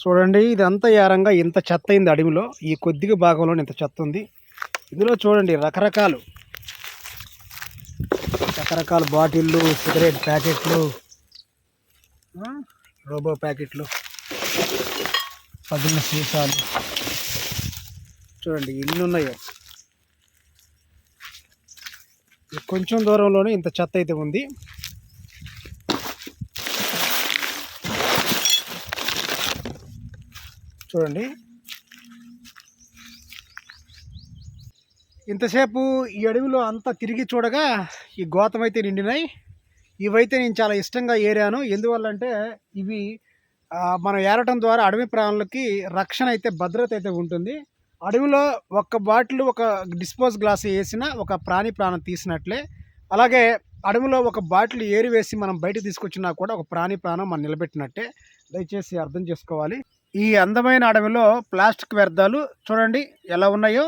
చూడండి ఇదంతా ఏరంగా ఇంత చెత్త అయింది అడవిలో. ఈ కొద్దిగా భాగంలో ఇంత చెత్త ఉంది. ఇందులో చూడండి రకరకాలు. రకరకాల బాటిళ్ళు సిగరెట్ ప్యాకెట్లు రోబో ప్యాకెట్లు పగిలిన సీసాలు. చూడండి ఎన్ని ఉన్నాయో. కొంచెం దూరంలోనే ఇంత చెత్త అయితే ఉంది. చూడండి. ఇంతసేపు ఈ అడవిలో అంతా తిరిగి చూడగా ఈ గోతం అయితే నిండినాయి. ఇవైతే నేను చాలా ఇష్టంగా ఏరాను. ఎందువల్లంటే ఇవి మనం ఏరటం ద్వారా అడవి ప్రాణులకి రక్షణ అయితే భద్రత అయితే ఉంటుంది. అడవిలో ఒక బాటిల్ ఒక డిస్పోజ్ గ్లాస్ వేసిన ఒక ప్రాణి ప్రాణం తీసినట్లే. అలాగే అడవిలో ఒక బాటిల్ ఏరి వేసి మనం బయట తీసుకొచ్చినా కూడా ఒక ప్రాణి ప్రాణం మనం నిలబెట్టినట్టే. దయచేసి అర్థం చేసుకోవాలి. ఈ అందమైన అడవిలో ప్లాస్టిక్ వ్యర్థాలు చూడండి ఎలా ఉన్నాయో.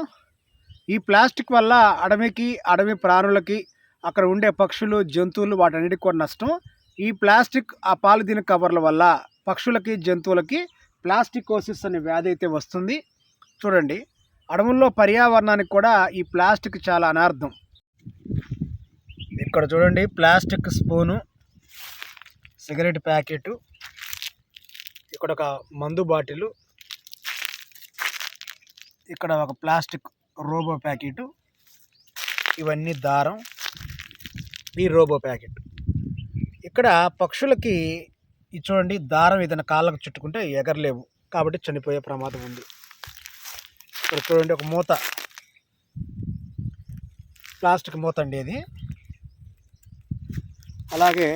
ఈ ప్లాస్టిక్ వల్ల అడవికి అడవి ప్రాణులకి అక్కడ ఉండే పక్షులు జంతువులు వాటన్నిటికి కూడా నష్టం. ఈ ప్లాస్టిక్ ఆ పాలిథిన్ కవర్ల వల్ల పక్షులకి జంతువులకి ప్లాస్టికోసిస్ అనే వ్యాధి అయితే వస్తుంది. చూడండి అడవుల్లో పర్యావరణానికి కూడా ఈ ప్లాస్టిక్ చాలా అనార్థం. ఇక్కడ చూడండి ప్లాస్టిక్ స్పూను సిగరెట్ ప్యాకెట్ ఇక్కడ ఒక మందు బాటిల్ ఇక్కడ ఒక ప్లాస్టిక్ రోబో ప్యాకెట్ ఇవన్నీ దారం ఈ రోబో ప్యాకెట్. ఇక్కడ పక్షులకి ఇది చూడండి దారం ఏదైనా కాళ్ళకు చుట్టుకుంటే ఎగరలేవు కాబట్టి చనిపోయే ప్రమాదం ఉంది. ఇక్కడ చూడండి ఒక మూత. ప్లాస్టిక్ మూత అండి ఇది. అలాగే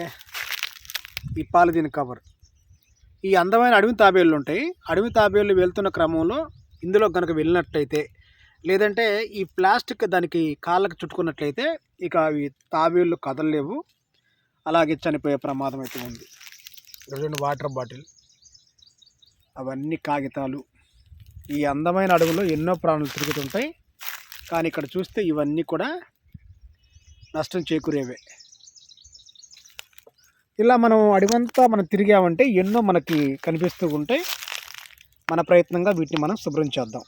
ఈ పాలిథిన్ కవర్. ఈ అందమైన అడవి తాబేళ్ళు ఉంటాయి. అడవి తాబేళ్ళు వెళ్తున్న క్రమంలో ఇందులో కనుక వెళ్ళినట్టయితే లేదంటే ఈ ప్లాస్టిక్ దానికి కాళ్ళకు చుట్టుకున్నట్లయితే ఇక అవి తాబేళ్ళు కదలలేవు. అలాగే చనిపోయే ప్రమాదం అయితే ఉంది. రెండు వాటర్ బాటిల్ అవన్నీ కాగితాలు. ఈ అందమైన అడవిలో ఎన్నో ప్రాణులు తిరుగుతుంటాయి. కానీ ఇక్కడ చూస్తే ఇవన్నీ కూడా నష్టం చేకూరేవే. ఇలా మనం అడవంతా మనం తిరిగామంటే ఎన్నో మనకి కనిపిస్తూ ఉంటాయి. మన ప్రయత్నంగా వీటిని మనం శుభ్రం చేద్దాం.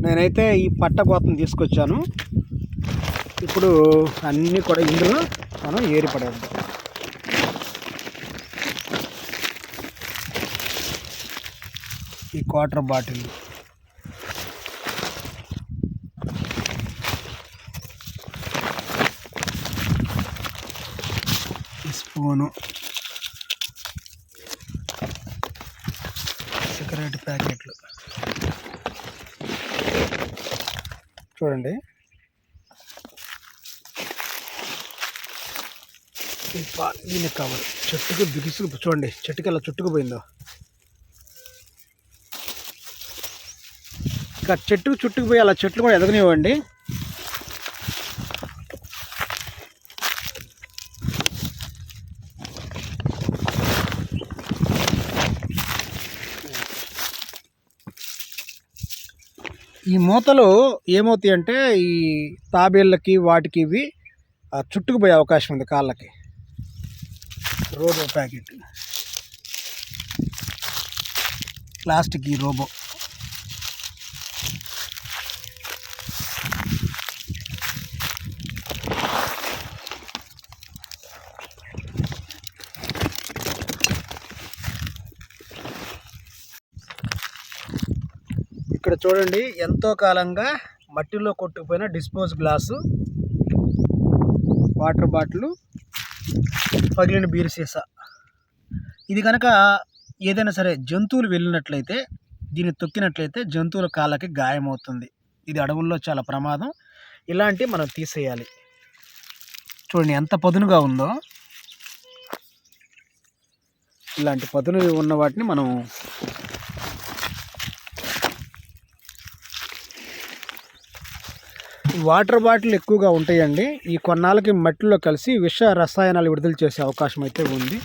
నేనైతే ఈ పట్టగోతం తీసుకొచ్చాను. ఇప్పుడు అన్నీ కూడా ఇందులో మనం ఏరి పడేద్దాం. ఈ క్వార్టర్ బాటిల్. ఫోను సిగరెట్ ప్యాకెట్లు. చూడండి. ఈ దీని కవర్ చెట్టుకు బిగుసుకు చూడండి చెట్టుకి అలా చుట్టుకుపోయిందో ఇంకా చెట్టుకు చుట్టుకుపోయి అలా చెట్లు కూడా ఎదగనివ్వండి. ఈ మూతలు ఏమవుతాయి అంటే ఈ తాబేళ్ళకి వాటికి ఇవి చుట్టుకుపోయే అవకాశం ఉంది కాళ్ళకి. Robo packet. ప్లాస్టిక్ ఈ రోబో. ఇక్కడ చూడండి ఎంతో కాలంగా మట్టిలో కొట్టుకుపోయిన డిస్పోజ్ గ్లాసు వాటర్ బాటిల్ పగిలిన బీరు సీసా. ఇది కనుక ఏదైనా సరే జంతువులు వెళ్ళినట్లయితే దీన్ని తొక్కినట్లయితే జంతువుల కాళ్ళకి గాయమవుతుంది ఇది అడవుల్లో చాలా ప్రమాదం. ఇలాంటి మనం తీసేయాలి. చూడండి ఎంత పదునుగా ఉందో. ఇలాంటి పదును ఉన్న వాటిని మనం వాటర్ బాటిల్ ఎక్కువగా ఉంటాయండి. ఈ కొన్నాళ్ళకి మట్టిలో కలిసి విష రసాయనాలు విడుదల చేసే అవకాశం అయితే ఉంది.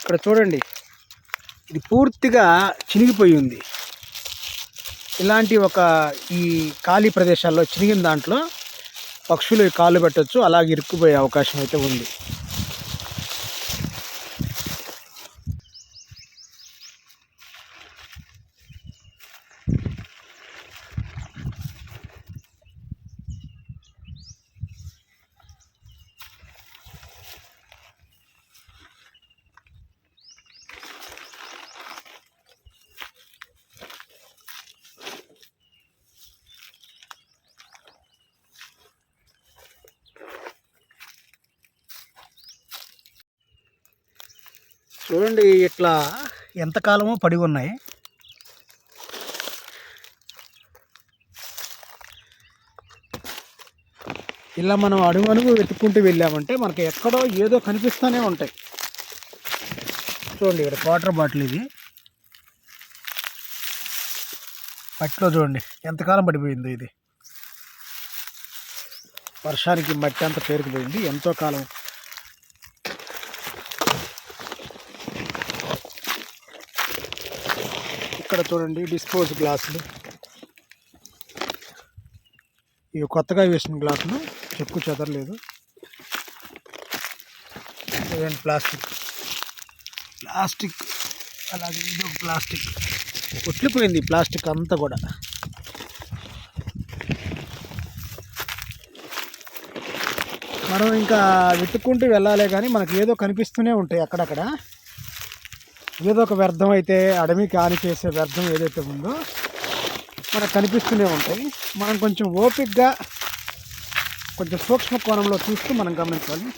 ఇక్కడ చూడండి. ఇది పూర్తిగా చినిగిపోయి ఉంది. ఇలాంటి ఒక ఈ ఖాళీ ప్రదేశాల్లో చినిగిన దాంట్లో పక్షులు కాళ్ళు పెట్టచ్చు అలాగే ఇరుక్కుపోయే అవకాశం అయితే ఉంది. చూడండి ఇట్లా ఎంతకాలమో పడి ఉన్నాయి. ఇలా మనం అడుగు అడుగు వెతుక్కుంటూ వెళ్ళామంటే మనకి ఎక్కడో ఏదో కనిపిస్తూనే ఉంటాయి. చూడండి ఇక్కడ వాటర్ బాటిల్ ఇది. మట్టిలో చూడండి ఎంతకాలం పడిపోయిందో ఇది. వర్షానికి మట్టి అంతా పేరుకుపోయింది. ఎంతో కాలం ఇక్కడ చూడండి డిస్పోజ్ గ్లాసులు. ఇవి కొత్తగా వేసిన గ్లాసులు చెక్కు చెదరలేదు. ఇదేంటి ప్లాస్టిక్? ప్లాస్టిక్. అలాగే ఇది ఒక ప్లాస్టిక్. కొట్లిపోయింది ప్లాస్టిక్ అంతా కూడా. మనం ఇంకా వెతుక్కుంటూ వెళ్ళాలి కానీ మనకి ఏదో కనిపిస్తూనే ఉంటాయి అక్కడక్కడ. ఏదో ఒక వ్యర్థం అయితే అడవికి హాని చేసే వ్యర్థం ఏదైతే ఉందో మనకు కనిపిస్తూనే ఉంటాయి. మనం కొంచెం ఓపిక్గా కొంచెం సూక్ష్మ కోణంలో చూస్తూ మనం గమనించాలి.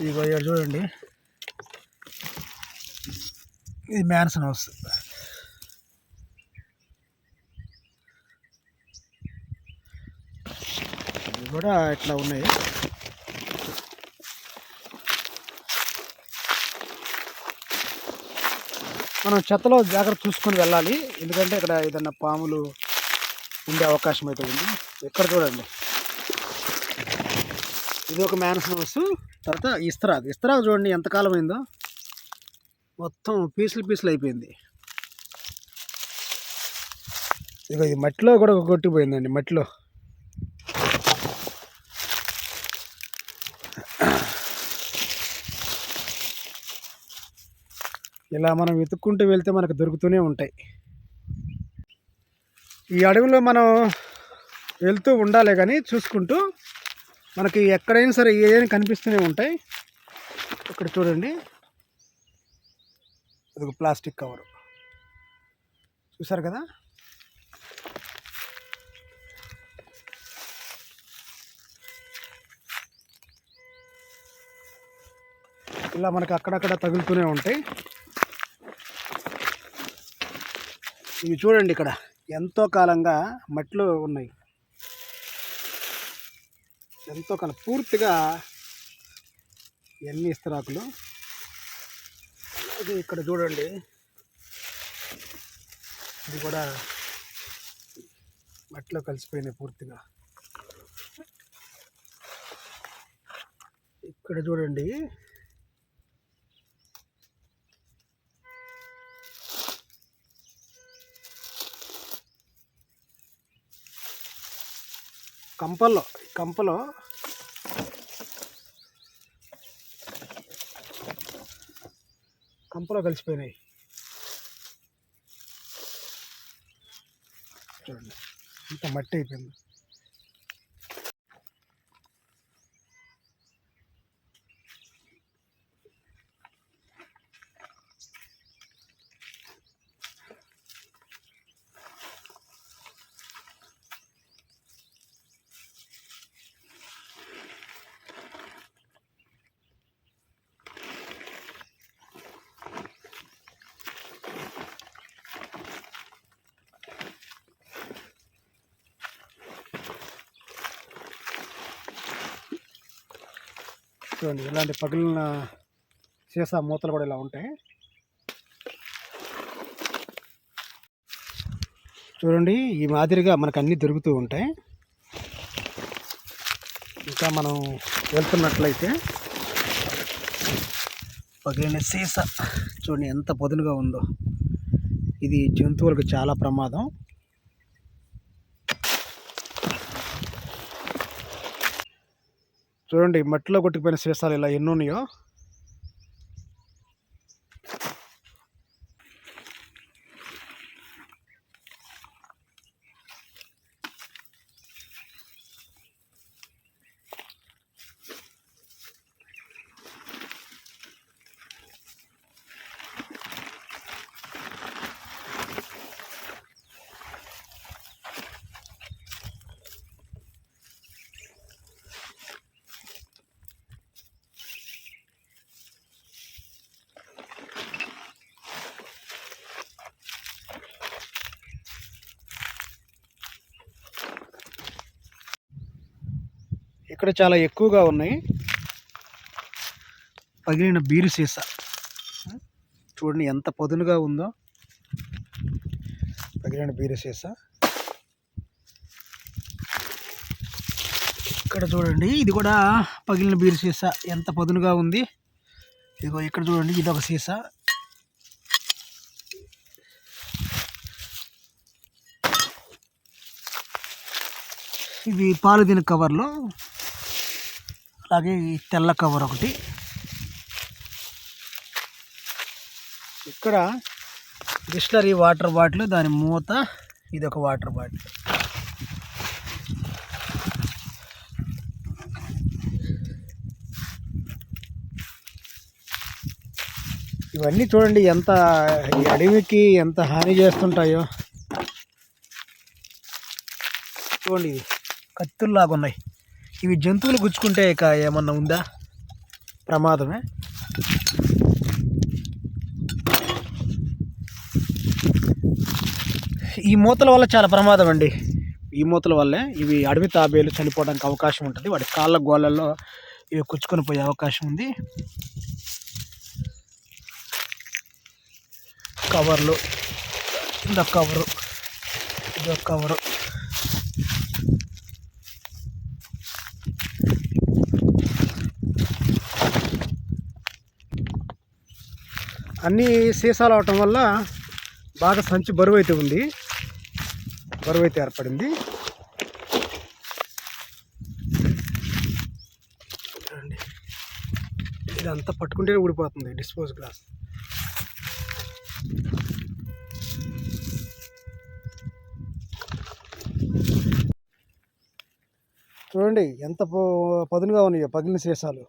ఇదిగో ఇక్కడ చూడండి. ఇది మ్యాన్సన్ హౌస్. ఇవి కూడా ఇట్లా ఉన్నాయి. మనం చెత్తలో జాగ్రత్త చూసుకొని వెళ్ళాలి. ఎందుకంటే ఇక్కడ ఏదైనా పాములు ఉండే అవకాశం అయితే ఉంది. ఇక్కడ చూడండి. ఇది ఒక మ్యాన్స్ హౌస్ తర్వాత ఇస్తరాకు ఇస్తరాకు చూడండి ఎంతకాలం అయిందో. మొత్తం పీసులు పీసులు అయిపోయింది. ఇక ఇది మట్టిలో కూడా కొట్టిపోయిందండి మట్టిలో. ఇలా మనం వెతుక్కుంటూ వెళ్తే మనకు దొరుకుతూనే ఉంటాయి. ఈ అడవిలో మనం వెళ్తూ ఉండాలి కానీ చూసుకుంటూ మనకి ఎక్కడైనా సరే ఏదైనా కనిపిస్తూనే ఉంటాయి. ఇక్కడ చూడండి. అది ఒక ప్లాస్టిక్ కవరు. చూసారు కదా? ఇలా మనకి అక్కడక్కడ తగులుతూనే ఉంటాయి. ఇవి చూడండి ఇక్కడ. ఎంతో కాలంగా మట్టిలో ఉన్నాయి. ఎంతో కాలం పూర్తిగా ఎన్ని ఇస్తరాకులు? అది ఇక్కడ చూడండి. ఇది కూడా మట్టిలో కలిసిపోయినాయి పూర్తిగా. ఇక్కడ చూడండి. కంపల్లో కంపలో. కంపలో కలిసిపోయినాయి. చూడండి ఇంత మట్టి అయిపోయింది. చూడండి ఇలాంటి పగిలిన సీసా మూతలు కూడా ఇలా ఉంటాయి. చూడండి ఈ మాదిరిగా మనకు అన్నీ దొరుకుతూ ఉంటాయి. ఇంకా మనం వెళ్తున్నట్లయితే పగిలిన సీస చూడండి ఎంత పదునుగా ఉందో. ఇది జంతువులకు చాలా ప్రమాదం. చూడండి మట్టిలో కొట్టుకుపోయిన శేషాలు ఇలా ఎన్ని ఉన్నాయో. ఇక్కడ చాలా ఎక్కువగా ఉన్నాయి. పగిలిన బీరు సీసా. చూడండి ఎంత పదునుగా ఉందో. పగిలిన బీరు సీసా. ఇక్కడ చూడండి ఇది కూడా పగిలిన బీరు సీసా. ఎంత పదునుగా ఉంది. ఇదిగో ఇక్కడ చూడండి ఇది ఒక సీసా. ఇవి పాలిథిన్ కవర్లో అలాగే ఈ తెల్ల కవర్ ఒకటి. ఇక్కడ బిస్లరీ వాటర్ బాటిల్ దాని మూత ఇది ఒక వాటర్ బాటిల్. ఇవన్నీ చూడండి ఎంత ఈ అడవికి ఎంత హాని చేస్తుంటాయో. చూడండి ఇది కత్తుల్లాగా ఉన్నాయి ఇవి జంతువులు గుచ్చుకుంటే ఇక ఏమన్నా ఉందా? ప్రమాదమే. ఈ మూతల వల్ల చాలా ప్రమాదం అండి. ఈ మూతల వల్లే ఇవి అడవి తాబేలు చనిపోవడానికి అవకాశం ఉంటుంది. వాటి కాళ్ళ గోళ్ళల్లో ఇవి కుచ్చుకొని పోయే అవకాశం ఉంది. కవర్లు. ఇదొక కవరు. ఇదొక కవరు. అన్నీ సీసాలు అవటం వల్ల బాగా సంచి బరువు అయితే ఉంది. బరువు అయితే ఏర్పడింది. చూడండి. ఇదంతా పట్టుకుంటే ఊడిపోతుంది డిస్పోజ్ గ్లాస్. చూడండి ఎంత పదునుగా ఉన్నాయో పగిలిన సీసాలు.